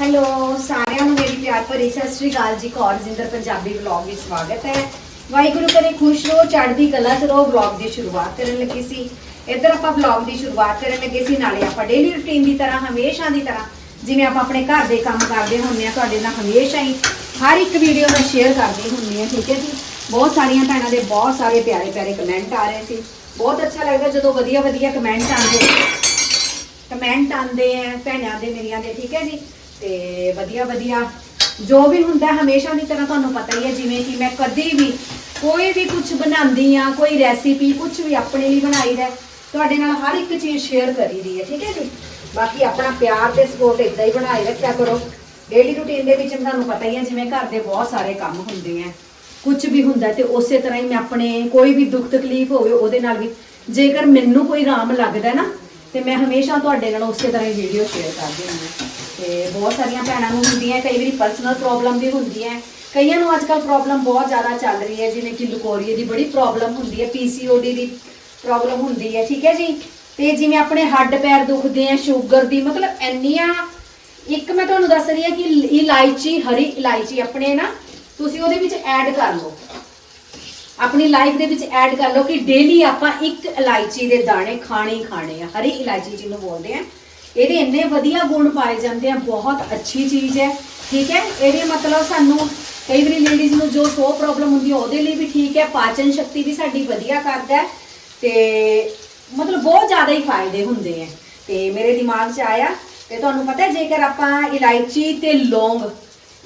Hello ਸਾਰਿਆਂ ਨੂੰ ਮੇਰੀ ਪਿਆਰ ਭਰੀ ਸਤਿ ਸ੍ਰੀ ਅਕਾਲ ਜੀ, ਕੌਰ ਜਿੰਦਰ ਪੰਜਾਬੀ ਵਲੌਗ ਵਿੱਚ ਸਵਾਗਤ ਹੈ। ਵਾਹਿਗੁਰੂ ਕਰੇ ਖੁਸ਼ ਰਹੋ, ਚੜ੍ਹਦੀ ਕਲਾ ਚ ਰਹੋ ਵਲੌਗ ਦੀ ਸ਼ੁਰੂਆਤ ਕਰਨ ਲੱਗੀ ਸੀ। ਇੱਧਰ ਆਪਾਂ ਵਲੌਗ ਦੀ ਸ਼ੁਰੂਆਤ ਕਰਨ ਲੱਗੇ ਸੀ, ਨਾਲੇ ਆਪਾਂ ਡੇਲੀ ਰੁਟੀਨ ਦੀ ਤਰ੍ਹਾਂ, ਹਮੇਸ਼ਾ ਦੀ ਤਰ੍ਹਾਂ, ਜਿਵੇਂ ਆਪਾਂ ਆਪਣੇ ਘਰ ਦੇ ਕੰਮ ਕਰਦੇ ਹੁੰਦੇ ਆ ਤੁਹਾਡੇ ਨਾਲ ਹਮੇਸ਼ਾ ਹੀ ਹਰ ਇੱਕ ਵੀਡੀਓ ਮੈਂ ਸ਼ੇਅਰ ਕਰਦੀ ਹੁੰਦੀ ਆ ਠੀਕ ਹੈ ਜੀ? ਬਹੁਤ ਸਾਰੀਆਂ ਭੈਣਾਂ ਦੇ ਬਹੁਤ ਸਾਰੇ ਪਿਆਰੇ ਪਿਆਰੇ ਕਮੈਂਟ ਆ ਰਹੇ ਸੀ। ਬਹੁਤ ਅੱਛਾ ਲੱਗਦਾ ਜਦੋਂ ਵਧੀਆ ਵਧੀਆ ਕਮੈਂਟ ਆਉਂਦੇ ਕਮੈਂਟ ਆਉਂਦੇ ਆ ਭੈਣਾਂ ਦੇ, ਮੇਰੀਆਂ ਦੇ, ਠੀਕ ਹੈ ਜੀ? ਤੇ ਵਧੀਆ ਵਧੀਆ। ਜੋ ਵੀ ਹੁੰਦਾ ਹਮੇਸ਼ਾ ਦੀ ਤਰ੍ਹਾਂ ਤੁਹਾਨੂੰ ਪਤਾ ਹੀ ਹੈ ਜਿਵੇਂ ਕਿ ਮੈਂ ਕਦੀ ਵੀ ਕੋਈ ਵੀ ਕੁਝ ਬਣਾਉਂਦੀ ਆ ਕੋਈ ਰੈਸਿਪੀ ਕੁਝ ਵੀ ਆਪਣੇ ਲਈ ਬਣਾਈਦਾ ਹੈ, ਤੁਹਾਡੇ ਨਾਲ ਹਰ ਇੱਕ ਚੀਜ਼ ਸ਼ੇਅਰ ਕਰੀ ਦੀ ਹੈ ਠੀਕ ਹੈ ਜੀ? ਬਾਕੀ ਆਪਣਾ ਪਿਆਰ ਤੇ ਸਪੋਰਟ ਇਦਾਂ ਹੀ ਬਣਾਈ ਰੱਖਿਆ ਕਰੋ। ਡੇਲੀ ਰੂਟੀਨ ਦੇ ਵਿੱਚ ਤੁਹਾਨੂੰ ਪਤਾ ਹੀ ਹੈ ਜਿਵੇਂ ਘਰ ਦੇ ਬਹੁਤ ਸਾਰੇ ਕੰਮ ਹੁੰਦੇ ਆ ਕੁਝ ਵੀ ਹੁੰਦਾ ਤੇ ਉਸੇ ਤਰ੍ਹਾਂ ਹੀ ਮੈਂ ਆਪਣੇ ਕੋਈ ਵੀ ਦੁੱਖ ਤਕਲੀਫ ਹੋਵੇ ਉਹਦੇ ਨਾਲ ਵੀ ਜੇਕਰ ਮੈਨੂੰ ਕੋਈ ਆਰਾਮ ਲੱਗਦਾ ਨਾ ਤੇ ਮੈਂ ਹਮੇਸ਼ਾ ਤੁਹਾਡੇ ਨਾਲ ਉਸੇ ਤਰ੍ਹਾਂ ਹੀ ਵੀਡੀਓ ਸ਼ੇਅਰ ਕਰਦੀ ਹਾਂ। ਤੇ ਬਹੁਤ ਸਾਰੀਆਂ ਭੈਣਾਂ ਨੂੰ ਹੁੰਦੀਆਂ, ਕਈ ਵਾਰੀ ਪਰਸਨਲ ਪ੍ਰੋਬਲਮ ਵੀ ਹੁੰਦੀ ਹੈ। ਕਈਆਂ ਨੂੰ ਅੱਜਕੱਲ ਪ੍ਰੋਬਲਮ ਬਹੁਤ ਜ਼ਿਆਦਾ ਚੱਲ ਰਹੀ ਹੈ, ਜਿਵੇਂ ਕਿ ਲੁਕੋਰੀਏ ਦੀ ਬੜੀ ਪ੍ਰੋਬਲਮ ਹੁੰਦੀ ਹੈ ਪੀਸੀਓਡੀ ਦੀ ਪ੍ਰੋਬਲਮ ਹੁੰਦੀ ਹੈ, ਠੀਕ ਹੈ ਜੀ? ਤੇ ਜਿਵੇਂ ਆਪਣੇ ਹੱਡ ਪੈਰ ਦੁਖਦੇ ਆ ਸ਼ੂਗਰ ਦੀ, ਮਤਲਬ ਇੰਨੀਆਂ, ਇੱਕ ਮੈਂ ਤੁਹਾਨੂੰ ਦੱਸ ਰਹੀ ਹਾਂ ਕਿ ਇਲਾਇਚੀ, ਹਰੀ ਇਲਾਇਚੀ ਆਪਣੇ ਨਾ, ਤੁਸੀਂ ਉਹਦੇ ਵਿੱਚ ਐਡ ਕਰ ਲਓ। ਆਪਣੀ ਲਾਈਫ ਦੇ ਵਿੱਚ ਐਡ ਕਰ ਲਓ ਕਿ ਡੇਲੀ ਆਪਾਂ ਇੱਕ ਇਲਾਇਚੀ ਦੇ ਦਾਣੇ ਖਾਣੇ ਹੀ ਖਾਣੇ ਆ। ਹਰੀ ਇਲਾਇਚੀ ਜਿਹਨੂੰ ਬੋਲਦੇ ਆ। ਇਹਦੇ ਇੰਨੇ ਵਧੀਆ ਗੁਣ ਪਾਏ ਜਾਂਦੇ ਆ, ਬਹੁਤ ਅੱਛੀ ਚੀਜ਼ ਹੈ। ਠੀਕ ਹੈ? ਇਹਦੇ ਮਤਲਬ ਸਾਨੂੰ ਕਈ ਵਾਰੀ ਲੇਡੀਜ਼ ਨੂੰ ਜੋ ਸੋ ਪ੍ਰੋਬਲਮ ਹੁੰਦੀ ਹੈ ਉਹਦੇ ਲਈ ਵੀ ਠੀਕ ਹੈ। ਪਾਚਨ ਸ਼ਕਤੀ ਵੀ ਸਾਡੀ ਵਧੀਆ ਕਰਦਾ ਹੈ। ਤੇ ਮਤਲਬ ਬਹੁਤ ਜ਼ਿਆਦਾ ਹੀ ਫਾਇਦੇ ਹੁੰਦੇ ਆ। ਤੇ ਮੇਰੇ ਦਿਮਾਗ 'ਚ ਆਇਆ ਤੇ ਤੁਹਾਨੂੰ ਪਤਾ ਜੇਕਰ ਆਪਾਂ ਇਲਾਇਚੀ ਤੇ ਲੌਂਗ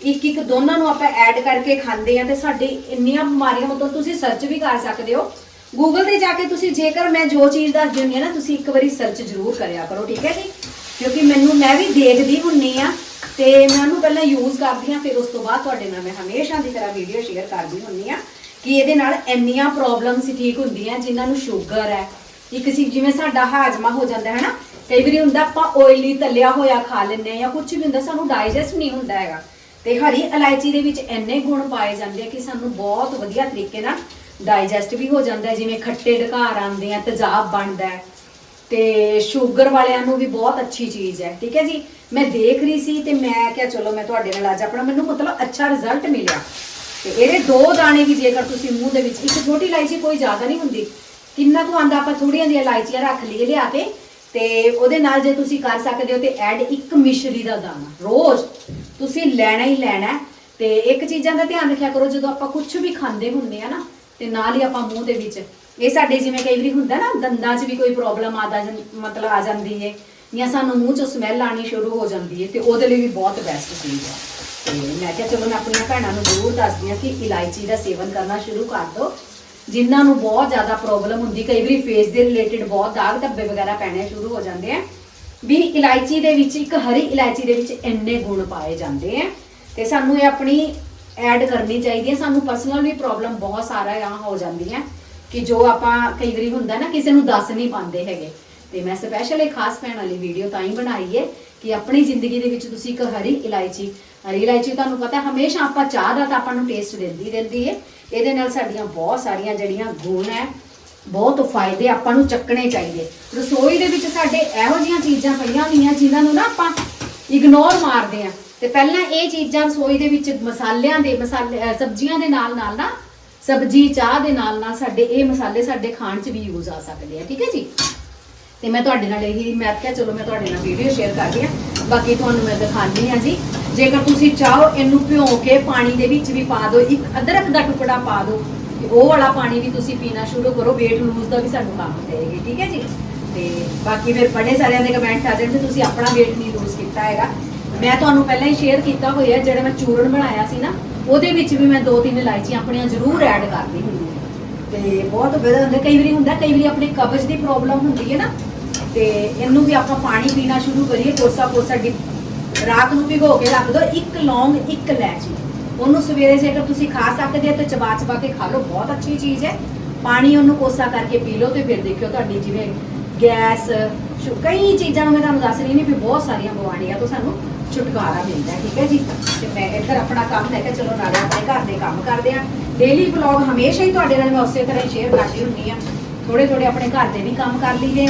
ਇੱਕ ਇੱਕ ਦੋਨਾਂ ਨੂੰ ਆਪਾਂ ਐਡ ਕਰਕੇ ਖਾਂਦੇ ਆ ਤੇ ਸਾਡੇ ਇੰਨੀਆਂ ਬਿਮਾਰੀਆਂ, ਮਤਲਬ ਤੁਸੀਂ ਸਰਚ ਵੀ ਕਰ ਸਕਦੇ ਹੋ। ਗੂਗਲ ਤੇ ਜਾ ਕੇ ਤੁਸੀਂ ਜੇਕਰ ਮੈਂ ਜੋ ਚੀਜ਼ ਦੱਸਦੀ ਹੁੰਦੀ ਹਾਂ ਨਾ, ਤੁਸੀਂ ਇੱਕ ਵਾਰੀ ਸਰਚ ਜ਼ਰੂਰ ਕਰਿਆ ਕਰੋ, ਠੀਕ ਹੈ ਜੀ? ਕਿਉਂਕਿ ਮੈਨੂੰ, ਮੈਂ ਵੀ ਦੇਖਦੀ ਹੁੰਨੀ ਆ ਤੇ ਮੈਂ ਉਹਨੂੰ ਪਹਿਲਾਂ ਯੂਜ਼ ਕਰਦੀ ਆ ਫਿਰ ਉਸ ਤੋਂ ਬਾਅਦ ਤੁਹਾਡੇ ਨਾਲ ਮੈਂ ਹਮੇਸ਼ਾ ਦੀ ਤਰ੍ਹਾਂ ਵੀਡੀਓ ਸ਼ੇਅਰ ਕਰਦੀ ਹੁੰਨੀ ਆ ਕਿ ਇਹਦੇ ਨਾਲ ਇੰਨੀਆਂ ਪ੍ਰੋਬਲਮਸ ਠੀਕ ਹੁੰਦੀਆਂ ਜਿਨ੍ਹਾਂ ਨੂੰ ਸ਼ੂਗਰ ਹੈ। ਇੱਕ ਸੀ ਜਿਵੇਂ ਸਾਡਾ ਹਾਜ਼ਮਾ ਹੋ ਜਾਂਦਾ ਹੈ ਨਾ ਕਈ ਵਾਰੀ ਹੁੰਦਾ ਆਪਾਂ ਓਇਲੀ ਤਲਿਆ ਹੋਇਆ ਖਾ ਲੈਂਦੇ ਆ ਜਾਂ ਕੁਝ ਵੀ ਹੁੰਦਾ, ਸਾਨੂੰ ਡਾਈਜੈਸਟ ਨਹੀਂ ਹੁੰਦਾ ਹੈਗਾ। ਤੇ ਹਰੀ ਇਲਾਇਚੀ ਦੇ ਵਿੱਚ ਇੰਨੇ ਗੁਣ ਪਾਏ ਜਾਂਦੇ ਆ ਕਿ ਸਾਨੂੰ ਬਹੁਤ ਵਧੀਆ ਤਰੀਕੇ ਨਾਲ ਡਾਈਜੈਸਟ ਵੀ ਹੋ ਜਾਂਦਾ ਜਿਵੇਂ ਖੱਟੇ ਢਕਾਰ ਆਉਂਦੇ ਆ, ਤੇਜ਼ਾਬ ਬਣਦਾ ਹੈ। ਤੇ ਸ਼ੂਗਰ ਵਾਲਿਆਂ ਨੂੰ ਵੀ ਬਹੁਤ ਅੱਛੀ ਚੀਜ਼ ਹੈ, ਠੀਕ ਹੈ ਜੀ? ਮੈਂ ਦੇਖ ਰਹੀ ਸੀ ਤੇ ਮੈਂ ਕਿਹਾ ਚਲੋ ਮੈਂ ਤੁਹਾਡੇ ਨਾਲ ਅੱਜ ਆਪਣਾ ਮੈਨੂੰ ਮਤਲਬ ਅੱਛਾ ਰਿਜ਼ਲਟ ਮਿਲਿਆ। ਤੇ ਇਹਦੇ ਦੋ ਦਾਣੇ ਵੀ ਜੇਕਰ ਤੁਸੀਂ ਮੂੰਹ ਦੇ ਵਿੱਚ, ਇੱਕ ਛੋਟੀ ਇਲਾਇਚੀ ਕੋਈ ਜ਼ਿਆਦਾ ਨਹੀਂ ਹੁੰਦੀ, ਕਿੰਨਾ ਕੁ ਆਂਦਾ ਆਪਾਂ ਥੋੜੀਆਂ ਜਿਹੀਆਂ ਇਲਾਇਚੀਆਂ ਰੱਖ ਲਈਏ ਲਿਆ ਕੇ, ਤੇ ਉਹਦੇ ਨਾਲ ਜੇ ਤੁਸੀਂ ਕਰ ਸਕਦੇ ਹੋ ਤੇ ਐਡ ਇੱਕ ਮਿਸ਼ਰੀ ਦਾ ਦਾਣਾ, ਰੋਜ਼। ਤੁਸੀਂ ਲੈਣਾ ਹੀ ਲੈਣਾ ਹੈ। ਤੇ ਇੱਕ ਚੀਜ਼ਾਂ ਦਾ ਧਿਆਨ ਰੱਖਿਆ ਕਰੋ, ਜਦੋਂ ਆਪਾਂ ਕੁਝ ਵੀ ਖਾਂਦੇ ਹੁੰਦੇ ਆ ਨਾ, ਤੇ ਨਾਲ ਹੀ ਆਪਾਂ ਮੂੰਹ ਦੇ ਵਿੱਚ, ਇਹ ਸਾਡੇ ਜਿਵੇਂ ਕਈ ਵਾਰੀ ਹੁੰਦਾ ਨਾ, ਦੰਦਾਂ 'ਚ ਵੀ ਕੋਈ ਪ੍ਰੋਬਲਮ ਆਦਾ ਮਤਲਬ ਆ ਜਾਂਦੀ ਹੈ ਜਾਂ ਸਾਨੂੰ ਮੂੰਹ 'ਚੋਂ ਸਮੈਲ ਆਣੀ ਸ਼ੁਰੂ ਹੋ ਜਾਂਦੀ ਹੈ ਤੇ ਉਹਦੇ ਲਈ ਵੀ ਬਹੁਤ ਬੈਸਟ ਚੀਜ਼ ਹੈ। ਤੇ ਮੈਂ ਕਿਹਾ ਚਲੋ, ਮੈਂ ਆਪਣੀਆਂ ਭੈਣਾਂ ਨੂੰ ਜ਼ਰੂਰ ਦੱਸਦੀ ਹਾਂ ਕਿ ਇਲਾਇਚੀ ਦਾ ਸੇਵਨ ਕਰਨਾ ਸ਼ੁਰੂ ਕਰ ਦਿਓ ਜਿਨ੍ਹਾਂ ਨੂੰ ਬਹੁਤ ਜ਼ਿਆਦਾ ਪ੍ਰੋਬਲਮ ਹੁੰਦੀ, ਕਈ ਵਾਰੀ ਫੇਸ ਦੇ ਰਿਲੇਟਡ ਬਹੁਤ ਦਾਗ ਧੱਬੇ ਵਗੈਰਾ ਪੈਣੇ ਸ਼ੁਰੂ ਹੋ ਜਾਂਦੇ ਆ। ਵੀ ਇਲਾਇਚੀ ਦੇ ਵਿੱਚ, ਇੱਕ ਹਰੀ ਇਲਾਇਚੀ ਦੇ ਵਿੱਚ ਇੰਨੇ ਗੁਣ ਪਾਏ ਜਾਂਦੇ ਆ। ਤੇ ਸਾਨੂੰ ਇਹ ਆਪਣੀ ਐਡ ਕਰਨੀ ਚਾਹੀਦੀ ਹੈ ਸਾਨੂੰ ਪਰਸਨਲ ਵੀ ਪ੍ਰੋਬਲਮ ਬਹੁਤ ਸਾਰਾ ਆ, ਹੋ ਜਾਂਦੀ ਹੈ ਕਿ ਜੋ ਆਪਾਂ ਕਈ ਵਾਰੀ ਹੁੰਦਾ ਨਾ, ਕਿਸੇ ਨੂੰ ਦੱਸ ਨਹੀਂ ਪਾਉਂਦੇ ਹੈਗੇ। ਤੇ ਮੈਂ ਸਪੈਸ਼ਲ ਇਹ ਖਾਸ ਪੈਣ ਵਾਲੀ ਵੀਡੀਓ ਤਾਂ ਹੀ ਬਣਾਈ ਹੈ ਕਿ ਆਪਣੀ ਜ਼ਿੰਦਗੀ ਦੇ ਵਿੱਚ ਤੁਸੀਂ ਇੱਕ ਹਰੀ ਇਲਾਇਚੀ ਹਰੀ ਇਲਾਇਚੀ ਤੁਹਾਨੂੰ ਪਤਾ ਹਮੇਸ਼ਾ ਆਪਾਂ ਚਾਹ ਦਾ ਤਾਂ ਆਪਾਂ ਨੂੰ ਟੇਸਟ ਦਿੰਦੀ ਰਹਿੰਦੀ ਹੈ ਇਹਦੇ ਨਾਲ ਸਾਡੀਆਂ ਬਹੁਤ ਸਾਰੀਆਂ ਜਿਹੜੀਆਂ ਗੁਣ ਹੈ ਬਹੁਤ ਫਾਇਦੇ ਆਪਾਂ ਨੂੰ ਚੱਕਣੇ ਚਾਹੀਦੇ। ਰਸੋਈ ਦੇ ਵਿੱਚ ਸਾਡੇ ਇਹੋ ਜਿਹੀਆਂ ਚੀਜ਼ਾਂ ਪਈਆਂ ਹੋਈਆਂ ਜਿਨ੍ਹਾਂ ਨੂੰ ਨਾ ਆਪਾਂ ਇਗਨੋਰ ਮਾਰਦੇ ਆ ਤੇ ਪਹਿਲਾਂ ਇਹ ਚੀਜ਼ਾਂ ਰਸੋਈ ਦੇ ਵਿੱਚ ਮਸਾਲਿਆਂ ਦੇ ਮਸਾਲੇ ਸਬਜ਼ੀਆਂ ਦੇ ਨਾਲ ਨਾਲ ਨਾ, ਸਬਜ਼ੀ, ਚਾਹ ਦੇ ਨਾਲ ਨਾਲ ਸਾਡੇ ਇਹ ਮਸਾਲੇ ਸਾਡੇ ਖਾਣ 'ਚ ਵੀ ਯੂਜ਼ ਆ ਸਕਦੇ ਆ, ਠੀਕ ਹੈ ਜੀ? ਤੇ ਮੈਂ ਤੁਹਾਡੇ ਨਾਲ ਇਹੀ ਮੈਂ ਕਿਹਾ, ਚਲੋ ਮੈਂ ਤੁਹਾਡੇ ਨਾਲ ਵੀਡੀਓ ਸ਼ੇਅਰ ਕਰਦੀ ਆ ਬਾਕੀ ਤੁਹਾਨੂੰ ਮੈਂ ਦਿਖਾਉਂਦੀ ਆ ਜੀ। ਜੇਕਰ ਤੁਸੀਂ ਚਾਹੋ, ਇਹਨੂੰ ਭਿਓ ਕੇ ਪਾਣੀ ਦੇ ਵਿੱਚ ਵੀ ਪਾ ਦਿਓ। ਇੱਕ ਅਦਰਕ ਦਾ ਟੁਕੜਾ ਪਾ ਦਿਓ। ਤੇ ਉਹ ਵਾਲਾ ਪਾਣੀ ਵੀ ਤੁਸੀਂ ਪੀਣਾ ਸ਼ੁਰੂ ਕਰੋ, weight lose ਦਾ ਵੀ ਸਾਨੂੰ ਕੰਮ ਦੇਗੀ ਠੀਕ ਹੈ ਜੀ? ਤੇ ਬਾਕੀ ਫਿਰ ਬੜੇ ਸਾਰਿਆਂ ਦੇ ਕਮੈਂਟ ਆ ਜਾਂਦੇ ਤੁਸੀਂ ਆਪਣਾ weight ਨਹੀਂ lose ਕੀਤਾ ਹੈਗਾ। ਮੈਂ ਤੁਹਾਨੂੰ ਪਹਿਲਾਂ ਹੀ ਸ਼ੇਅਰ ਕੀਤਾ ਹੋਇਆ, ਜਿਹੜਾ ਮੈਂ ਚੂਰਨ ਬਣਾਇਆ ਸੀ ਨਾ, ਉਹਦੇ ਵਿੱਚ ਵੀ ਮੈਂ ਦੋ ਤਿੰਨ ਇਲਾਇਚੀਆਂ ਆਪਣੀਆਂ ਜ਼ਰੂਰ ਐਡ ਕਰਦੀ ਹੁੰਦੀ ਹਾਂ। ਤੇ ਬਹੁਤ ਵਧੀਆ ਹੁੰਦਾ, ਕਈ ਵਾਰੀ ਹੁੰਦਾ, ਕਈ ਵਾਰੀ ਆਪਣੇ ਕਬਜ਼ ਦੀ ਪ੍ਰੋਬਲਮ ਹੁੰਦੀ ਹੈ ਨਾ, ਤੇ ਇਹਨੂੰ ਵੀ ਆਪਾਂ ਪਾਣੀ ਪੀਣਾ ਸ਼ੁਰੂ ਕਰੀਏ ਕੋਸਾ ਕੋਸਾ ਡਿਪ ਰਾਤ ਨੂੰ ਭਿਗੋ ਕੇ ਰੱਖ ਦਿਓ ਇੱਕ ਲੌਂਗ, ਇੱਕ ਇਲਾਇਚੀ। ਉਹਨੂੰ ਸਵੇਰੇ ਜੇਕਰ ਤੁਸੀਂ ਖਾ ਸਕਦੇ ਹੋ ਤਾਂ ਚਬਾ ਚਬਾ ਕੇ ਖਾ ਲਓ, ਬਹੁਤ ਅੱਛੀ ਚੀਜ਼ ਹੈ। ਪਾਣੀ ਉਹਨੂੰ ਕੋਸਾ ਕਰਕੇ ਪੀ ਲਓ ਤੇ ਫਿਰ ਦੇਖਿਓ ਤੁਹਾਡੀ ਜਿਵੇਂ ਗੈਸ ਕਈ ਚੀਜ਼ਾਂ ਨੂੰ ਮੈਂ ਤੁਹਾਨੂੰ ਦੱਸ ਰਹੀ ਨਹੀਂ ਵੀ ਬਹੁਤ ਸਾਰੀਆਂ ਬਿਮਾਰੀਆਂ ਤੋਂ ਸਾਨੂੰ ਛੁਟਕਾਰਾ ਮਿਲਦਾ ਹੈ, ਠੀਕ ਹੈ ਜੀ? ਤੇ ਮੈਂ ਇੱਧਰ ਆਪਣਾ ਕੰਮ ਲੈ ਕੇ ਚਲੋ ਨਾਲੇ ਆਪਣੇ ਘਰ ਦੇ ਕੰਮ ਕਰਦੇ ਆ ਡੇਲੀ ਵਲੌਗ ਹਮੇਸ਼ਾ ਹੀ ਤੁਹਾਡੇ ਨਾਲ ਮੈਂ ਉਸੇ ਤਰ੍ਹਾਂ ਹੀ ਸ਼ੇਅਰ ਕਰਦੀ ਹੁੰਦੀ ਆ ਥੋੜੇ ਥੋੜੇ ਆਪਣੇ ਘਰ ਦੇ ਵੀ ਕੰਮ ਕਰ ਲਈਦੇ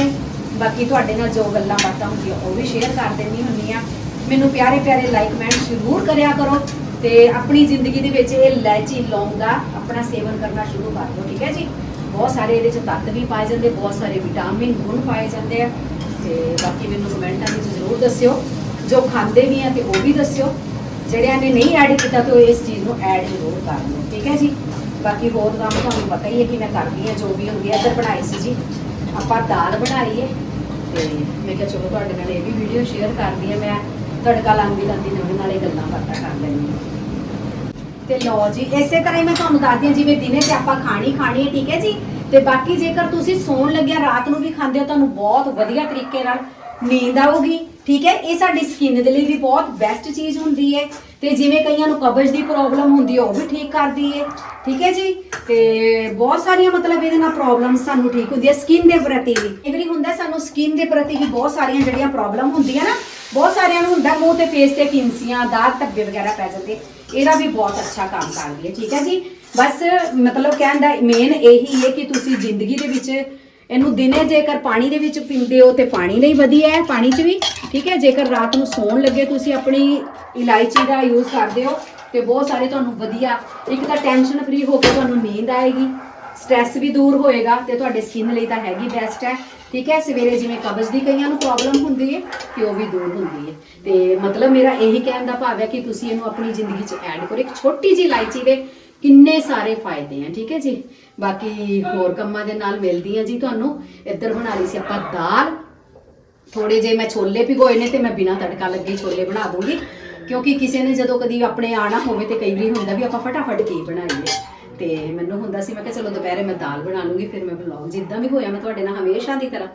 ਬਾਕੀ ਤੁਹਾਡੇ ਨਾਲ ਜੋ ਗੱਲਾਂ ਬਾਤਾਂ ਹੁੰਦੀਆਂ ਉਹ ਵੀ ਸ਼ੇਅਰ ਕਰ ਦਿੰਦੀ ਹੁੰਦੀ ਆ ਮੈਨੂੰ ਪਿਆਰੇ ਪਿਆਰੇ ਲਾਈਕ ਕਮੈਂਟ ਜ਼ਰੂਰ ਕਰਿਆ ਕਰੋ। ਤੇ ਆਪਣੀ ਜ਼ਿੰਦਗੀ ਦੇ ਵਿੱਚ ਇਹ ਇਲਾਇਚੀ ਲੌਂਗ ਦਾ ਆਪਣਾ ਸੇਵਨ ਕਰਨਾ ਸ਼ੁਰੂ ਕਰ ਦਿਓ, ਠੀਕ ਹੈ ਜੀ? ਬਹੁਤ ਸਾਰੇ ਇਹਦੇ ਚ ਤੱਤ ਵੀ ਪਾਏ ਜਾਂਦੇ, ਬਹੁਤ ਸਾਰੇ ਵਿਟਾਮਿਨ, ਗੁਣ ਪਾਏ ਜਾਂਦੇ ਆ। ਤੇ ਬਾਕੀ ਮੈਨੂੰ ਕਮੈਂਟਾਂ ਵਿੱਚ ਜ਼ਰੂਰ ਦੱਸਿਓ, ਜੋ ਖਾਂਦੇ ਵੀ ਆ ਤੇ ਉਹ ਵੀ ਦੱਸਿਓ। ਜਿਹੜਿਆਂ ਨੇ ਨਹੀਂ ਐਡ ਕੀਤਾ ਤੇ ਉਹ ਇਸ ਚੀਜ਼ ਨੂੰ ਐਡ ਜ਼ਰੂਰ ਕਰ ਲਓ ਠੀਕ ਹੈ ਜੀ? ਬਾਕੀ ਹੋਰ ਕੰਮ ਤੁਹਾਨੂੰ ਪਤਾ ਹੀ ਹੈ ਕਿ ਮੈਂ ਕਰਦੀ ਹਾਂ, ਜੋ ਵੀ ਹੁੰਦੀ ਹੈ ਇੱਧਰ ਬਣਾਈ ਸੀ ਜੀ। ਆਪਾਂ ਦਾਲ ਬਣਾਈ ਹੈ ਤੇ ਮੈਂ ਕਿਹਾ ਚਲੋ ਤੁਹਾਡੇ ਨਾਲ ਇਹ ਵੀ ਵੀਡੀਓ ਸ਼ੇਅਰ ਕਰਦੀ ਹਾਂ। ਮੈਂ ਤੜਕਾ ਲਾਉਂਦੀ ਲਾਉਂਦੀ ਨਾਲ ਨਾਲੇ ਗੱਲਾਂ ਬਾਤਾਂ ਕਰ ਲੈਂਦੀ ਤੇ ਲਓ ਜੀ, ਇਸੇ ਤਰ੍ਹਾਂ ਹੀ ਮੈਂ ਤੁਹਾਨੂੰ ਦੱਸਦੀ ਹਾਂ, ਜਿਵੇਂ ਦਿਨੇ ਤੇ ਆਪਾਂ ਖਾਣੀ ਖਾਣੀ ਹੈ, ਠੀਕ ਹੈ ਜੀ? ਤੇ ਬਾਕੀ ਜੇਕਰ ਤੁਸੀਂ ਸੌਣ ਲੱਗਿਆ, ਰਾਤ ਨੂੰ ਵੀ ਖਾਂਦੇ ਹੋ, ਤੁਹਾਨੂੰ ਬਹੁਤ ਵਧੀਆ ਤਰੀਕੇ ਨਾਲ ਨੀਂਦ ਆਊਗੀ, ਠੀਕ ਹੈ? ਇਹ ਸਾਡੀ ਸਕਿਨ ਦੇ ਲਈ ਵੀ ਬਹੁਤ ਬੈਸਟ ਚੀਜ਼ ਹੁੰਦੀ ਹੈ। ਤੇ ਜਿਵੇਂ ਕਈਆਂ ਨੂੰ ਕਬਜ਼ ਦੀ ਪ੍ਰੋਬਲਮ ਹੁੰਦੀ ਹੈ ਉਹ ਵੀ ਠੀਕ ਕਰਦੀ ਹੈ ਠੀਕ ਹੈ ਜੀ? ਤੇ ਬਹੁਤ ਸਾਰੀਆਂ ਮਤਲਬ ਇਹਦੇ ਨਾਲ ਪ੍ਰੋਬਲਮ ਸਾਨੂੰ ਠੀਕ ਹੁੰਦੀਆਂ। ਸਕਿਨ ਦੇ ਪ੍ਰਤੀ ਵੀ। ਇਹ ਵੀ ਹੁੰਦਾ ਸਾਨੂੰ ਸਕਿਨ ਦੇ ਪ੍ਰਤੀ ਵੀ ਬਹੁਤ ਸਾਰੀਆਂ ਜਿਹੜੀਆਂ ਪ੍ਰੋਬਲਮ ਹੁੰਦੀਆਂ ਨਾ, ਬਹੁਤ ਸਾਰਿਆਂ ਨੂੰ ਹੁੰਦਾ ਮੂੰਹ ਤੇ ਫੇਸ ਤੇ ਫਿੰਸੀਆਂ ਦਾਗ ਧੱਬੇ ਵਗੈਰਾ ਪੈ ਜਾਂਦੇ। ਇਹਦਾ ਵੀ ਬਹੁਤ ਅੱਛਾ ਕੰਮ ਕਰਦੀ ਹੈ ਠੀਕ ਹੈ ਜੀ? ਬਸ ਮਤਲਬ ਕਹਿਣ ਦਾ ਮੇਨ ਇਹੀ ਹੈ ਕਿ ਤੁਸੀਂ ਜ਼ਿੰਦਗੀ ਦੇ ਵਿੱਚ ਇਹਨੂੰ ਦਿਨੇ ਜੇਕਰ ਪਾਣੀ ਦੇ ਵਿੱਚ ਪੀਂਦੇ ਹੋ ਤੇ ਪਾਣੀ ਲਈ ਵਧੀਆ ਹੈ, ਪਾਣੀ 'ਚ ਵੀ, ਠੀਕ ਹੈ? ਜੇਕਰ ਰਾਤ ਨੂੰ ਸੌਣ ਲੱਗੇ ਤੁਸੀਂ ਆਪਣੀ ਇਲਾਇਚੀ ਦਾ ਯੂਜ਼ ਕਰਦੇ ਹੋ ਤੇ ਬਹੁਤ ਸਾਰੇ ਤੁਹਾਨੂੰ ਵਧੀਆ, ਇੱਕ ਤਾਂ ਟੈਨਸ਼ਨ ਫ੍ਰੀ ਹੋ ਕੇ ਤੁਹਾਨੂੰ ਨੀਂਦ ਆਏਗੀ ਸਟ੍ਰੈਸ ਵੀ ਦੂਰ ਹੋਏਗਾ ਤੇ ਤੁਹਾਡੇ ਸਕਿਨ ਲਈ ਤਾਂ ਹੈਗੀ ਬੈਸਟ ਹੈ, ਠੀਕ ਹੈ? ਸਵੇਰੇ ਜਿਵੇਂ ਕਬਜ਼ ਦੀ ਕਈਆਂ ਨੂੰ ਪ੍ਰੋਬਲਮ ਹੁੰਦੀ ਹੈ ਕਿ ਉਹ ਵੀ ਦੂਰ ਹੁੰਦੀ ਹੈ। ਤੇ ਮਤਲਬ ਮੇਰਾ ਇਹੀ ਕਹਿਣ ਦਾ ਭਾਵ ਹੈ ਕਿ ਤੁਸੀਂ ਇਹਨੂੰ ਆਪਣੀ ਜ਼ਿੰਦਗੀ 'ਚ ਐਡ ਕਰੋ। ਇੱਕ ਛੋਟੀ ਜਿਹੀ ਇਲਾਇਚੀ ਦੇ ਕਿੰਨੇ ਸਾਰੇ ਫਾਇਦੇ ਆ, ਠੀਕ ਹੈ ਜੀ? ਬਾਕੀ ਹੋਰ ਕੰਮਾਂ ਦੇ ਨਾਲ ਮਿਲਦੀ ਆ ਜੀ ਤੁਹਾਨੂੰ। ਇੱਧਰ ਬਣਾ ਲਈ ਸੀ ਆਪਾਂ ਦਾਲ। ਥੋੜੇ ਜੇ ਮੈਂ ਛੋਲੇ ਭਿਗੋਏ ਨੇ ਤੇ ਮੈਂ ਬਿਨਾਂ ਤੜਕਾ ਲੱਗੇ ਛੋਲੇ ਬਣਾ ਦੂੰਗੀ। ਕਿਉਂਕਿ ਕਿਸੇ ਨੇ ਜਦੋਂ ਕਦੀ ਆਪਣੇ ਆਣਾ ਹੋਵੇ ਤੇ ਕਈ ਵਾਰੀ ਹੁੰਦਾ ਵੀ ਆਪਾਂ ਫਟਾਫਟ ਕੀ ਬਣਾਈਏ। ਤੇ ਮੈਨੂੰ ਹੁੰਦਾ ਸੀ, ਮੈਂ ਕਿਹਾ ਚਲੋ ਦੁਪਹਿਰੇ ਮੈਂ ਦਾਲ ਬਣਾ ਲੂੰਗੀ, ਫਿਰ ਮੈਂ ਵਲੌਗ ਜਿੱਦਾਂ ਵੀ ਹੋਇਆ, ਮੈਂ ਤੁਹਾਡੇ ਨਾਲ ਹਮੇਸ਼ਾ ਦੀ ਤਰ੍ਹਾਂ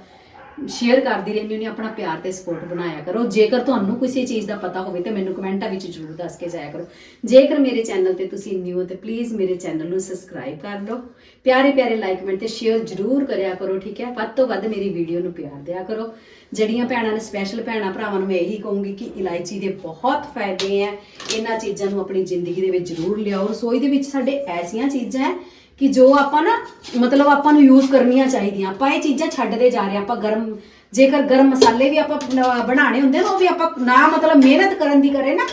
ਸ਼ੇਅਰ ਕਰਦੀ ਰਹਿੰਦੀ ਹੁੰਦੀ ਹਾਂ, ਆਪਣਾ ਪਿਆਰ ਤੇ ਸਪੋਰਟ ਬਣਾਇਆ ਕਰੋ। ਜੇਕਰ ਤੁਹਾਨੂੰ ਕਿਸੇ ਚੀਜ਼ ਦਾ ਪਤਾ ਹੋਵੇ ਤਾਂ ਮੈਨੂੰ ਕਮੈਂਟਾਂ ਵਿੱਚ ਜ਼ਰੂਰ ਦੱਸ ਕੇ ਜਾਇਆ ਕਰੋ। ਜੇਕਰ ਮੇਰੇ ਚੈਨਲ ਤੇ ਤੁਸੀਂ ਨਿਊ ਹੋ ਤਾਂ ਪਲੀਜ਼ ਮੇਰੇ ਚੈਨਲ ਨੂੰ ਸਬਸਕ੍ਰਾਈਬ ਕਰ ਲਓ। ਪਿਆਰੇ ਪਿਆਰੇ ਲਾਈਕ ਕਮੈਂਟ ਤੇ ਸ਼ੇਅਰ ਜ਼ਰੂਰ ਕਰਿਆ ਕਰੋ ਠੀਕ ਹੈ? ਵੱਧ ਤੋਂ ਵੱਧ ਮੇਰੀ ਵੀਡੀਓ ਨੂੰ ਪਿਆਰ ਦਿਆ ਕਰੋ। ਜਿਹੜੀਆਂ ਭੈਣਾਂ ਨੇ ਸਪੈਸ਼ਲ ਭੈਣਾਂ ਭਰਾਵਾਂ ਨੂੰ ਮੈਂ ਇਹੀ ਕਹੂੰਗੀ ਕਿ ਇਲਾਇਚੀ ਦੇ ਬਹੁਤ ਫਾਇਦੇ ਆ। ਇਹਨਾਂ ਚੀਜ਼ਾਂ ਨੂੰ ਆਪਣੀ ਜ਼ਿੰਦਗੀ ਦੇ ਵਿੱਚ ਜ਼ਰੂਰ ਲਿਆਓ। ਰਸੋਈ ਦੇ ਵਿੱਚ ਸਾਡੇ ਐਸੀਆਂ ਚੀਜ਼ਾਂ ਹੈ ਕਿ ਜੋ ਆਪਾਂ ਨਾ ਮਤਲਬ ਆਪਾਂ ਨੂੰ ਯੂਜ਼ ਕਰਨੀਆਂ ਚਾਹੀਦੀਆਂ। ਆਪਾਂ ਇਹ ਚੀਜ਼ਾਂ ਛੱਡਦੇ ਜਾ ਰਹੇ ਆਪਾਂ ਗਰਮ ਜੇਕਰ ਗਰਮ ਮਸਾਲੇ ਵੀ ਆਪਾਂ ਬ- ਬਣਾਉਣੇ ਹੁੰਦੇ ਨਾ ਉਹ ਵੀ ਆਪਾਂ ਨਾ ਮਤਲਬ ਮਿਹਨਤ ਕਰਨ ਦੀ ਕਰੇ ਨਾ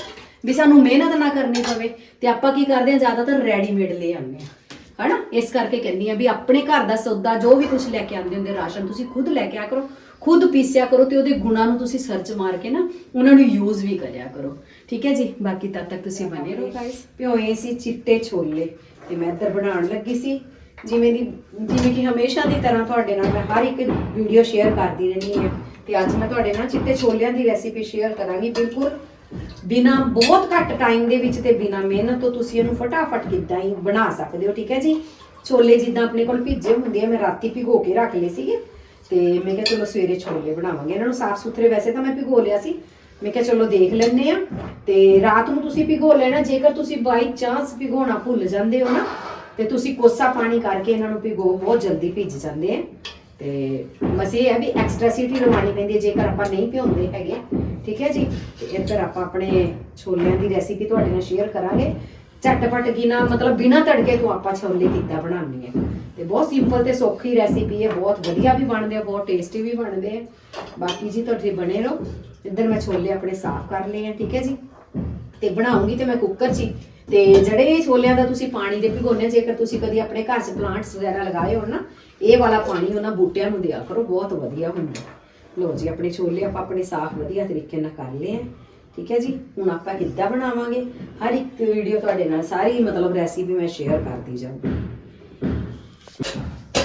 ਵੀ ਸਾਨੂੰ ਮਿਹਨਤ ਨਾ ਕਰਨੀ ਪਵੇ। ਤੇ ਆਪਾਂ ਕੀ ਕਰਦੇ ਹਾਂ ਜ਼ਿਆਦਾਤਰ ਰੈਡੀਮੇਡ ਲੈ ਆਉਂਦੇ ਹਾਂ। ਹਨਾ? ਇਸ ਕਰਕੇ ਕਹਿੰਦੀ ਆ ਵੀ ਆਪਣੇ ਘਰ ਦਾ ਸੌਦਾ ਜੋ ਵੀ ਕੁਝ ਲੈ ਕੇ ਆਉਂਦੇ ਹੁੰਦੇ ਰਾਸ਼ਨ ਤੁਸੀਂ ਖੁਦ ਲੈ ਕੇ ਆ ਕਰੋ ਖੁਦ ਪੀਸਿਆ ਕਰੋ ਤੇ ਉਹਦੇ ਗੁਣਾਂ ਨੂੰ ਤੁਸੀਂ ਸਰਚ ਮਾਰ ਕੇ ਨਾ ਉਹਨਾਂ ਨੂੰ ਯੂਜ਼ ਵੀ ਕਰਿਆ ਕਰੋ। ਠੀਕ ਹੈ ਜੀ? ਬਾਕੀ ਤਦ ਤੱਕ ਤੁਸੀਂ ਬਨੇ ਰਹੋ। ਗਾਇਸ ਪਿਓਏ ਸੀ ਚਿੱਟੇ ਛੋਲੇ। ਤੇ ਮੈਂ ਇੱਧਰ ਬਣਾਉਣ ਲੱਗੀ ਸੀ। ਜਿਵੇਂ ਦੀ ਜਿਵੇਂ ਕਿ ਹਮੇਸ਼ਾ ਦੀ ਤਰ੍ਹਾਂ ਤੁਹਾਡੇ ਨਾਲ ਮੈਂ ਹਰ ਇੱਕ ਵੀਡੀਓ ਸ਼ੇਅਰ ਕਰਦੀ ਰਹਿੰਦੀ ਹਾਂ। ਤੇ ਅੱਜ ਮੈਂ ਤੁਹਾਡੇ ਨਾਲ ਚਿੱਟੇ ਛੋਲਿਆਂ ਦੀ ਰੈਸਿਪੀ ਸ਼ੇਅਰ ਕਰਾਂਗੀ। ਬਿਲਕੁਲ ਬਿਨਾ ਬਹੁਤ ਘੱਟ ਟਾਈਮ ਦੇ ਵਿੱਚ ਤੇ ਬਿਨਾ ਮਿਹਨਤ ਤੋਂ ਤੁਸੀਂ ਇਹਨੂੰ ਫਟਾਫਟ ਕਿੱਦਾਂ ਹੀ ਬਣਾ ਸਕਦੇ ਹੋ, ਠੀਕ ਹੈ ਜੀ? ਛੋਲੇ ਜਿੱਦਾਂ ਆਪਣੇ ਕੋਲ ਭਿੱਜੇ ਹੁੰਦੇ ਆ, ਮੈਂ ਰਾਤੀ ਭਿਗੋ ਕੇ ਰੱਖ ਲਏ ਸੀਗੇ। ਤੇ ਮੈਂ ਕਿਹਾ ਚਲੋ ਸਵੇਰੇ ਛੋਲੇ ਬਣਾਵਾਂਗੇ। ਇਹਨਾਂ ਨੂੰ ਸਾਫ਼ ਸੁਥਰੇ ਵੈਸੇ ਤਾਂ ਮੈਂ ਭਿਗੋ ਲਿਆ ਸੀ ਮੈਂ ਕਿਹਾ ਚਲੋ ਦੇਖ ਲੈਂਦੇ ਆ ਤੇ ਰਾਤ ਨੂੰ ਤੁਸੀਂ ਭਿਗੋ ਲੈਣਾ, ਜੇਕਰ ਤੁਸੀਂ ਬਾਈ ਚਾਂਸ ਭਿਗੋਣਾ ਭੁੱਲ ਜਾਂਦੇ ਹੋ ਨਾ, ਤੇ ਤੁਸੀਂ ਕੋਸਾ ਪਾਣੀ ਕਰਕੇ ਇਹਨਾਂ ਨੂੰ ਭਿਗੋ, ਬਹੁਤ ਜਲਦੀ ਭਿੱਜ ਜਾਂਦੇ ਆ। ਤੇ ਬਸ ਇਹ ਹੈ ਵੀ ਐਕਸਟਰਾ ਸੀਟੀ ਲਵਾਉਣੀ ਪੈਂਦੀ ਹੈ, ਜੇਕਰ ਆਪਾਂ ਨਹੀਂ ਭਿਉਂਦੇ ਹੈਗੇ। ਠੀਕ ਹੈ ਜੀ? ਤੇ ਇੱਧਰ ਆਪਾਂ ਆਪਣੇ ਛੋਲਿਆਂ ਦੀ ਰੈਸਿਪੀ ਤੁਹਾਡੇ ਨਾਲ ਸ਼ੇਅਰ ਕਰਾਂਗੇ। ਝਟਪਟ ਗਿਨਾ, ਮਤਲਬ ਬਿਨਾ ਤੜਕੇ ਤੋਂ ਆਪਾਂ ਛੋਲੇ ਕਿੱਦਾਂ ਬਣਾਉਣੀ ਹੈ ਤੇ ਬਹੁਤ ਸਿੰਪਲ ਤੇ ਸੌਖੀ ਰੈਸਿਪੀ ਹੈ, ਬਹੁਤ ਵਧੀਆ ਵੀ ਬਣਦੇ ਆ, ਬਹੁਤ ਟੇਸਟੀ ਵੀ ਬਣਦੇ ਆ। ਬਾਕੀ ਜੀ, ਤੁਹਾਡੇ ਬਣੇ ਰਹੋ। ਇੱਧਰ ਮੈਂ ਛੋਲੇ ਆਪਣੇ ਸਾਫ਼ ਕਰ ਲਏ ਆ, ਠੀਕ ਹੈ ਜੀ? ਤੇ ਬਣਾਉਂਗੀ ਤੇ ਮੈਂ ਕੁੱਕਰ 'ਚ ਹੀ। ਤੇ ਜਿਹੜੇ ਛੋਲਿਆਂ ਦਾ ਤੁਸੀਂ ਪਾਣੀ ਦੇ ਭਿਗੋਨੇ, ਜੇਕਰ ਤੁਸੀਂ ਕਦੀ ਆਪਣੇ ਘਰ 'ਚ ਪਲਾਂਟਸ ਵਗੈਰਾ ਲਗਾਏ ਹੋਣ ਨਾ, ਇਹ ਵਾਲਾ ਪਾਣੀ ਉਹਨਾਂ ਬੂਟਿਆਂ ਨੂੰ ਦਿਆ ਕਰੋ, ਬਹੁਤ ਵਧੀਆ ਹੁੰਦਾ ਲੋ ਜੀ, ਆਪਣੇ ਛੋਲੇ ਆਪਾਂ ਆਪਣੇ ਸਾਫ਼ ਵਧੀਆ ਤਰੀਕੇ ਨਾਲ ਕਰ ਲਏ ਆ, ਠੀਕ ਹੈ ਜੀ? ਹੁਣ ਆਪਾਂ ਕਿੱਦਾਂ ਬਣਾਵਾਂਗੇ? ਹਰ ਇੱਕ ਵੀਡੀਓ ਤੁਹਾਡੇ ਨਾਲ ਸਾਰੀ ਮਤਲਬ ਰੈਸਿਪੀ ਮੈਂ ਸ਼ੇਅਰ ਕਰਦੀ ਜਾਊਂਗੀ।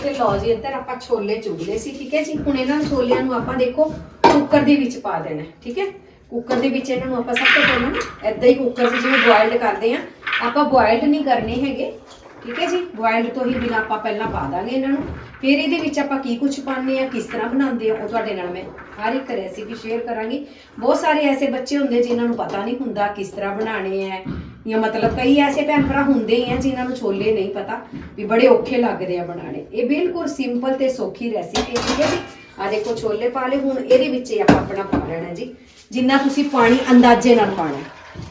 ਤੇ ਲਓ ਜੀ, ਇੱਧਰ ਆਪਾਂ ਛੋਲੇ ਚੁਗਲੇ ਸੀ, ਠੀਕ ਹੈ ਜੀ? ਹੁਣ ਇਹਨਾਂ ਛੋਲਿਆਂ ਨੂੰ ਆਪਾਂ ਦੇਖੋ ਕੁੱਕਰ ਦੇ ਵਿੱਚ ਪਾ ਦੇਣਾ, ਠੀਕ ਹੈ? ਕੁੱਕਰ ਦੇ ਵਿੱਚ ਇਹਨਾਂ ਨੂੰ ਆਪਾਂ ਸਭ ਤੋਂ ਪਹਿਲਾਂ ਨਾ ਹੀ ਕੁੱਕਰ 'ਚ ਜਿਵੇਂ ਬੋਇਲਡ ਕਰਦੇ ਆ ਆਪਾਂ ਬੋਇਲਡ ਨਹੀਂ ਕਰਨੇ ਹੈਗੇ, ਠੀਕ ਹੈ ਜੀ? ਬੋਇਲਡ ਤੋਂ ਹੀ ਬਿਨਾਂ ਆਪਾਂ ਪਹਿਲਾਂ ਪਾ ਦਾਂਗੇ ਇਹਨਾਂ ਨੂੰ। ਫਿਰ ਇਹਦੇ ਵਿੱਚ ਆਪਾਂ ਕੀ ਕੁਝ ਪਾਉਂਦੇ ਆ ਕਿਸ ਤਰ੍ਹਾਂ ਬਣਾਉਂਦੇ ਆ ਉਹ ਤੁਹਾਡੇ ਨਾਲ ਮੈਂ ਹਰ ਇੱਕ ਰੈਸਿਪੀ ਸ਼ੇਅਰ ਕਰਾਂਗੀ। ਬਹੁਤ ਸਾਰੇ ਐਸੇ ਬੱਚੇ ਹੁੰਦੇ ਜਿਨ੍ਹਾਂ ਨੂੰ ਪਤਾ ਨਹੀਂ ਹੁੰਦਾ ਕਿਸ ਤਰ੍ਹਾਂ ਬਣਾਉਣੇ ਆ ਜਾਂ ਮਤਲਬ ਕਈ ਐਸੇ ਭੈਣ ਭਰਾ ਹੁੰਦੇ ਹੀ ਆ ਜਿਨ੍ਹਾਂ ਨੂੰ ਛੋਲੇ ਨਹੀਂ ਪਤਾ ਵੀ ਬੜੇ ਔਖੇ ਲੱਗਦੇ ਆ ਬਣਾਉਣੇ। ਇਹ ਬਿਲਕੁਲ ਸਿੰਪਲ ਤੇ ਸੌਖੀ ਰੈਸਿਪੀ ਹੈ ਜੀ? ਆ ਦੇਖੋ ਛੋਲੇ ਪਾ ਲਏ, ਹੁਣ ਇਹਦੇ ਵਿੱਚ ਹੀ ਆਪਾਂ ਆਪਣਾ ਪਾ ਲੈਣਾ ਜੀ। ਜਿੰਨਾ ਤੁਸੀਂ ਪਾਣੀ ਅੰਦਾਜ਼ੇ ਨਾਲ ਪਾਣਾ।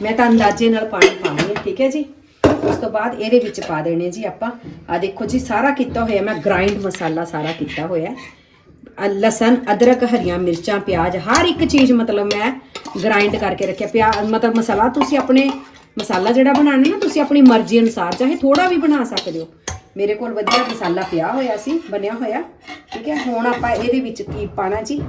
ਮੈਂ ਤਾਂ ਅੰਦਾਜ਼ੇ ਨਾਲ ਪਾਣੀ ਪਾਣੀ ਹੈ, ਠੀਕ ਹੈ ਜੀ? ਉਸ ਤੋਂ ਬਾਅਦ ਇਹਦੇ ਵਿੱਚ ਪਾ ਦੇਣੇ ਜੀ ਆਪਾਂ। ਆ ਦੇਖੋ ਜੀ, ਸਾਰਾ ਕੀਤਾ ਹੋਇਆ, ਮੈਂ ਗ੍ਰਾਈਂਡ ਮਸਾਲਾ ਸਾਰਾ ਕੀਤਾ ਹੋਇਆ ਲਸਣ, ਅਦਰਕ, ਹਰੀਆਂ ਮਿਰਚਾਂ, ਪਿਆਜ਼, ਹਰ ਇੱਕ ਚੀਜ਼ ਮਤਲਬ ਮੈਂ ਗ੍ਰਾਈਂਡ ਕਰਕੇ ਰੱਖਿਆ। ਪਿਆ, ਮਤਲਬ ਮਸਾਲਾ ਤੁਸੀਂ ਆਪਣੇ ਮਸਾਲਾ ਜਿਹੜਾ ਬਣਾਉਣਾ ਨਾ, ਤੁਸੀਂ ਆਪਣੀ ਮਰਜ਼ੀ ਅਨੁਸਾਰ, ਚਾਹੇ ਥੋੜਾ ਵੀ ਬਣਾ ਸਕਦੇ ਹੋ। ਮੇਰੇ ਕੋਲ ਵਧੀਆ ਮਸਾਲਾ ਪਿਆ ਹੋਇਆ ਸੀ, ਬਣਿਆ ਹੋਇਆ। ਠੀਕ ਹੈ, ਹੁਣ ਆਪਾਂ ਇਹਦੇ ਵਿੱਚ ਕੀ ਪਾਣਾ ਜੀ?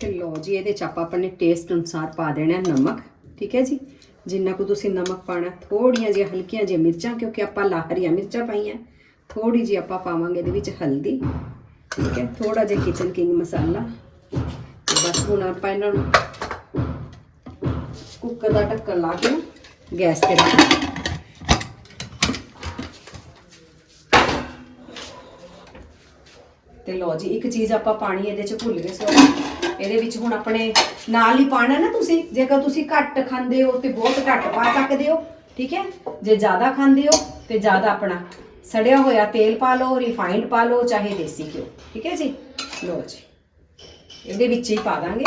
ਤੇ ਲੋ ਜੀ, ਇਹਦੇ ਚ ਆਪਾਂ ਆਪਣੇ ਟੇਸਟ ਅਨੁਸਾਰ ਪਾ ਦੇਣਾ ਨਮਕ। ਠੀਕ ਹੈ ਜੀ? ਜਿੰਨਾ ਕੁ ਤੁਸੀਂ ਨਮਕ ਪਾਣਾ ਥੋੜੀਆਂ ਜਿਹੀਆਂ ਹਲਕੀਆਂ ਜਿਹੀਆਂ ਮਿਰਚਾਂ, ਕਿਉਂਕਿ ਆਪਾਂ ਲਾਹਰੀਆਂ ਮਿਰਚਾਂ ਪਾਈਆਂ। ਥੋੜੀ ਜਿਹੀ ਆਪਾਂ ਪਾਵਾਂਗੇ ਇਹਦੇ ਵਿੱਚ ਹਲਦੀ। ਠੀਕ ਹੈ ਥੋੜਾ ਜਿਹਾ ਕਿਚਨ ਕਿੰਗ ਮਸਾਲਾ। ਬਸ ਹੁਣ ਆਪਾਂ ਇਹਨਾਂ ਨੂੰ ਕੁੱਕਰ ਦਾ ਢੱਕਣ ਲਾ ਕੇ ਗੈਸ ਤੇ ਰੱਖ। ਤੇ ਲੋ ਜੀ, ਇੱਕ ਚੀਜ਼ ਆਪਾਂ ਪਾਣੀ ਇਹਦੇ ਚ ਭੁੱਲ ਗਏ ਸੋ ਇਹਦੇ ਵਿੱਚ ਹੁਣ ਆਪਣੇ ਨਾਲ ਹੀ ਪਾਣਾ ਨਾ ਤੁਸੀਂ। ਜੇਕਰ ਤੁਸੀਂ ਘੱਟ ਖਾਂਦੇ ਹੋ ਤੇ ਬਹੁਤ ਘੱਟ ਪਾ ਸਕਦੇ ਹੋ, ਠੀਕ ਹੈ? ਜੇ ਜ਼ਿਆਦਾ ਖਾਂਦੇ ਹੋ ਤੇ ਜ਼ਿਆਦਾ ਆਪਣਾ ਸੜਿਆ ਹੋਇਆ ਤੇਲ ਪਾ ਲਓ ਰਿਫਾਈਨਡ ਪਾ ਲਓ, ਚਾਹੇ ਦੇਸੀ ਘਿਓ, ਠੀਕ ਹੈ ਜੀ? ਲੋ ਜੀ, ਇਹਦੇ ਵਿੱਚ ਹੀ ਪਾ ਦਾਂਗੇ।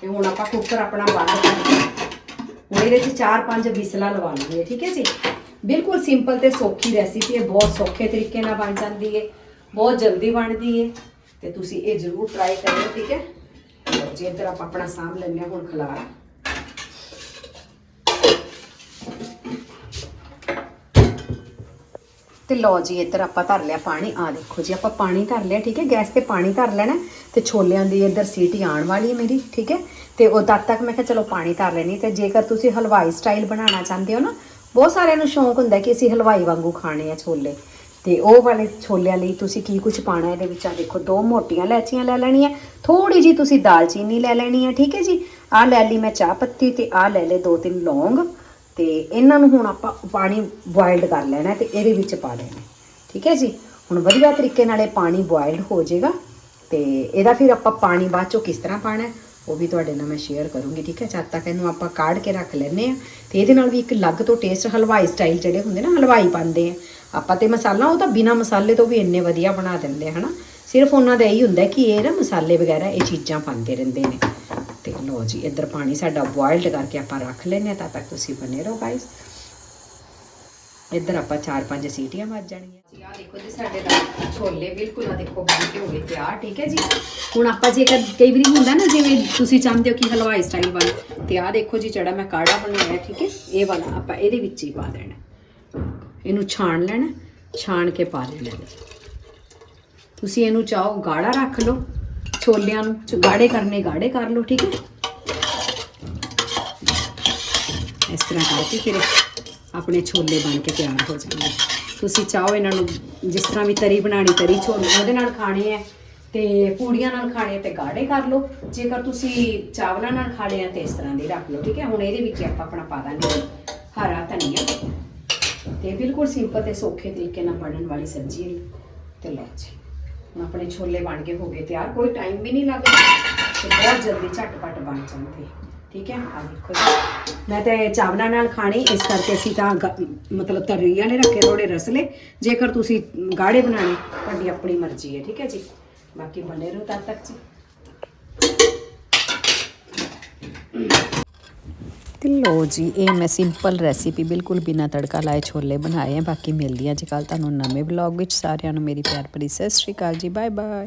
ਤੇ ਹੁਣ ਆਪਾਂ ਕੁੱਕਰ ਆਪਣਾ ਬੰਦ ਕਰਕੇ ਹੁਣ ਇਹਦੇ ਚ 4-5 ਵਿਸਲਾਂ ਲਵਾ ਹੈ ਠੀਕ ਹੈ ਜੀ? ਬਿਲਕੁਲ ਸਿੰਪਲ ਤੇ ਸੌਖੀ ਰੈਸਿਪੀ ਹੈ, ਬਹੁਤ ਸੌਖੇ ਤਰੀਕੇ ਨਾਲ ਬਣ ਜਾਂਦੀ ਹੈ, ਬਹੁਤ ਜਲਦੀ ਬਣਦੀ ਹੈ, ਤੇ ਤੁਸੀਂ ਇਹ ਜ਼ਰੂਰ ਟਰਾਈ ਕਰਿਓ, ਠੀਕ ਹੈ? ਲਓ ਜੀ, ਇੱਧਰ ਆਪਾਂ ਆਪਣਾ ਸਾਂਭ ਲੈਂਦੇ ਹਾਂ ਹੁਣ ਖਲਾਰਾ। ਤੇ ਲਓ ਜੀ, ਇੱਧਰ ਆਪਾਂ ਧਰ ਲਿਆ ਪਾਣੀ। ਆ ਦੇਖੋ ਜੀ, ਆਪਾਂ ਪਾਣੀ ਧਰ ਲਿਆ, ਠੀਕ ਹੈ? ਗੈਸ ਤੇ ਪਾਣੀ ਧਰ ਲੈਣਾ ਤੇ ਛੋਲਿਆਂ ਦੀ ਇੱਧਰ ਸੀਟੀ ਆਉਣ ਵਾਲੀ ਹੈ ਮੇਰੀ, ਠੀਕ ਹੈ? ਤੇ ਉਹ ਤਦ ਤੱਕ ਮੈਂ ਕਿਹਾ ਚਲੋ ਪਾਣੀ ਧਰ ਲੈਣੀ ਤੇ ਜੇਕਰ ਤੁਸੀਂ ਹਲਵਾਈ ਸਟਾਈਲ ਬਣਾਉਣਾ ਚਾਹੁੰਦੇ ਹੋ ਨਾ, ਬਹੁਤ ਸਾਰਿਆਂ ਨੂੰ ਸ਼ੌਂਕ ਹੁੰਦਾ ਕਿ ਅਸੀਂ ਹਲਵਾਈ ਵਾਂਗੂ ਖਾਣੇ ਆ ਛੋਲੇ। ਤੇ ਉਹ ਵਾਲੇ ਛੋਲਿਆਂ ਲਈ ਤੁਸੀਂ ਕੀ ਕੁਝ ਪਾਣਾ ਇਹਦੇ ਵਿੱਚ ਆ ਦੇਖੋ ਦੋ ਮੋਟੀਆਂ ਲੈਚੀਆਂ ਲੈ ਲੈਣੀਆਂ ਥੋੜੀ ਜੀ ਤੁਸੀਂ ਦਾਲਚੀਨੀ ਲੈ ਲੈਣੀ ਹੈ ਠੀਕ ਹੈ ਜੀ? ਆ ਲੈ ਲਈ ਮੈਂ ਚਾਹ ਪੱਤੀ ਤੇ ਆ ਲੈ ਲੈ ਦੋ ਤਿੰਨ ਲੌਂਗ ਤੇ ਇਹਨਾਂ ਨੂੰ ਹੁਣ ਆਪਾਂ ਪਾਣੀ ਬੋਇਲਡ ਕਰ ਲੈਣਾ ਤੇ ਇਹਦੇ ਵਿੱਚ ਪਾ ਦੇਣਾ, ਠੀਕ ਹੈ ਜੀ? ਹੁਣ ਵਧੀਆ ਤਰੀਕੇ ਨਾਲ ਇਹ ਪਾਣੀ ਬੋਇਲਡ ਹੋ ਜਾਏਗਾ ਤੇ ਇਹਦਾ ਫਿਰ ਆਪਾਂ ਪਾਣੀ ਬਾਅਦ ਚੋਂ ਕਿਸ ਤਰ੍ਹਾਂ ਪਾਣਾ ਉਹ ਵੀ ਤੁਹਾਡੇ ਨਾਲ ਮੈਂ ਸ਼ੇਅਰ ਕਰੂੰਗੀ, ਠੀਕ ਹੈ? ਜਦ ਤੱਕ ਇਹਨੂੰ ਆਪਾਂ ਕਾੜ ਕੇ ਰੱਖ ਲੈਨੇ ਆ ਤੇ ਇਹਦੇ ਨਾਲ ਵੀ ਇੱਕ ਅਲੱਗ ਤੋਂ ਟੇਸਟ ਹਲਵਾਈ ਸਟਾਈਲ ਜਿਹੜੇ ਹੁੰਦੇ ਨਾ, ਹਲਵਾਈ ਪਾਉਂਦੇ ਆ। ਆਪਾਂ ਤੇ ਮਸਾਲਾ, ਉਹ ਤਾਂ ਬਿਨਾ ਮਸਾਲੇ ਤੋਂ ਵੀ ਇੰਨੇ ਵਧੀਆ ਬਣਾ ਦਿੰਦੇ ਆ, ਹਨਾ? ਸਿਰਫ ਉਹਨਾਂ ਦਾ ਇਹੀ ਹੁੰਦਾ ਕਿ ਇਹ ਨਾ ਮਸਾਲੇ ਵਗੈਰਾ, ਇਹ ਚੀਜ਼ਾਂ ਪਾਉਂਦੇ ਰਹਿੰਦੇ ਨੇ। ਤੇ ਲੋ ਜੀ, ਇੱਧਰ ਪਾਣੀ ਸਾਡਾ ਬੋਇਲਡ ਕਰਕੇ ਆਪਾਂ ਰੱਖ ਲੈਨੇ ਆ ਤਦ ਤੱਕ ਤੁਸੀਂ ਬਨੇ ਰਹੋ ਗਾਇਸ ਇੱਧਰ ਆਪਾਂ ਚਾਰ ਪੰਜ ਸੀਟੀਆਂ ਵੱਜ ਜਾਣੀਆਂ। ਜੀ ਆ ਦੇਖੋ ਜੀ, ਸਾਡੇ ਦਾ ਛੋਲੇ ਬਿਲਕੁਲ ਆ ਦੇਖੋ, ਬਣ ਕੇ ਹੋ ਗਏ ਤਿਆਰ, ਠੀਕ ਹੈ ਜੀ? ਹੁਣ ਆਪਾਂ ਜੇਕਰ ਕਈ ਵਾਰੀ ਹੁੰਦਾ ਨਾ, ਜਿਵੇਂ ਤੁਸੀਂ ਚਾਹੁੰਦੇ ਹੋ ਕਿ ਹਲਵਾਈ ਸਟਾਈਲ ਬਣ ਤੇ ਆ ਦੇਖੋ ਜੀ, ਜਿਹੜਾ ਮੈਂ ਕਾੜਾ ਬਣਾਇਆ, ਠੀਕ ਹੈ? ਇਹ ਵਾਲਾ ਆਪਾਂ ਇਹਦੇ ਵਿੱਚ ਹੀ ਪਾ ਦੇਣਾ। ਇਹਨੂੰ ਛਾਣ ਲੈਣਾ, ਛਾਣ ਕੇ ਪਾ ਦੇਣਾ। ਤੁਸੀਂ ਇਹਨੂੰ ਚਾਹੋ ਗਾੜਾ ਰੱਖ ਲਓ, ਛੋਲਿਆਂ ਨੂੰ ਗਾੜੇ ਕਰਨੇ, ਗਾੜੇ ਕਰ ਲਓ, ਠੀਕ ਹੈ? ਇਸ ਤਰ੍ਹਾਂ ਕਰਕੇ ਫਿਰ ਆਪਣੇ ਛੋਲੇ ਬਣ ਕੇ ਤਿਆਰ ਹੋ ਜਾਣਗੇ। ਤੁਸੀਂ ਚਾਹੋ ਇਹਨਾਂ ਨੂੰ ਜਿਸ ਤਰ੍ਹਾਂ ਵੀ ਤਰੀ ਬਣਾਣੀ ਤਰੀ ਛੋਲੇ ਉਹਦੇ ਨਾਲ ਖਾਣੇ ਆ ਤੇ ਪੂੜੀਆਂ ਨਾਲ ਖਾਣੇ ਆ ਤੇ ਗਾੜੇ ਕਰ ਲਓ। ਜੇਕਰ ਤੁਸੀਂ ਚਾਵਲਾਂ ਨਾਲ ਖਾਣੇ ਆ ਤੇ ਇਸ ਤਰ੍ਹਾਂ ਦੇ ਰੱਖ ਲਓ, ਠੀਕ ਹੈ? ਹੁਣ ਇਹਦੇ ਵਿੱਚ ਆਪਾਂ ਆਪਣਾ ਪਾ ਦਾਂਗੇ ਹਰਾ ਧਨੀਆ। ਤੇ ਬਿਲਕੁਲ ਸਿੰਪਲ ਤੇ ਸੌਖੇ ਤਰੀਕੇ ਨਾਲ ਬਣਨ ਵਾਲੀ ਸਬਜ਼ੀ ਹੈ। ਤੇ ਲਓ ਜੀ, ਹੁਣ ਆਪਣੇ ਛੋਲੇ ਬਣ ਕੇ ਹੋ ਗਏ ਤਿਆਰ। ਕੋਈ ਟਾਈਮ ਵੀ ਨਹੀਂ ਲੱਗਦਾ ਤੇ ਬਹੁਤ ਜਲਦੀ ਝਟਪਟ ਬਣ ਜਾਂਦੇ ਠੀਕ ਹੈ? ਆ ਦੇਖੋ ਜੀ। ਮੈਂ ਤੇ ਚਾਵਲਾਂ ਨਾਲ ਖਾਣੀ, ਇਸ ਕਰਕੇ ਅਸੀਂ ਤਾਂ ਗ- ਮਤਲਬ ਤਰੀ ਨੇ ਰੱਖੇ ਥੋੜੇ ਰਸਲੇ ਜੇਕਰ ਤੁਸੀਂ ਗਾੜੇ ਬਣਾਣੇ ਤੁਹਾਡੀ ਆਪਣੀ ਮਰਜ਼ੀ ਹੈ, ਠੀਕ ਹੈ ਜੀ? ਬਾਕੀ ਬਣੇ ਰਹੋ ਤਦ ਤੱਕ ਜੀ। ਤੇ ਲੋ ਜੀ, ਇਹ ਮੈਂ ਸਿੰਪਲ ਰੈਸਿਪੀ ਬਿਲਕੁਲ ਬਿਨਾ ਤੜਕਾ ਲਾਏ ਛੋਲੇ ਬਣਾਏ ਆ, ਬਾਕੀ ਮਿਲਦੀ ਆ ਅੱਜ ਕੱਲ੍ਹ ਤੁਹਾਨੂੰ ਨਵੇਂ ਵਲੌਗ ਵਿੱਚ। ਸਾਰਿਆਂ ਨੂੰ ਮੇਰੀ ਪਿਆਰ ਭਰੀ ਸਤਿ ਸ਼੍ਰੀ ਅਕਾਲ ਜੀ ਬਾਏ ਬਾਏ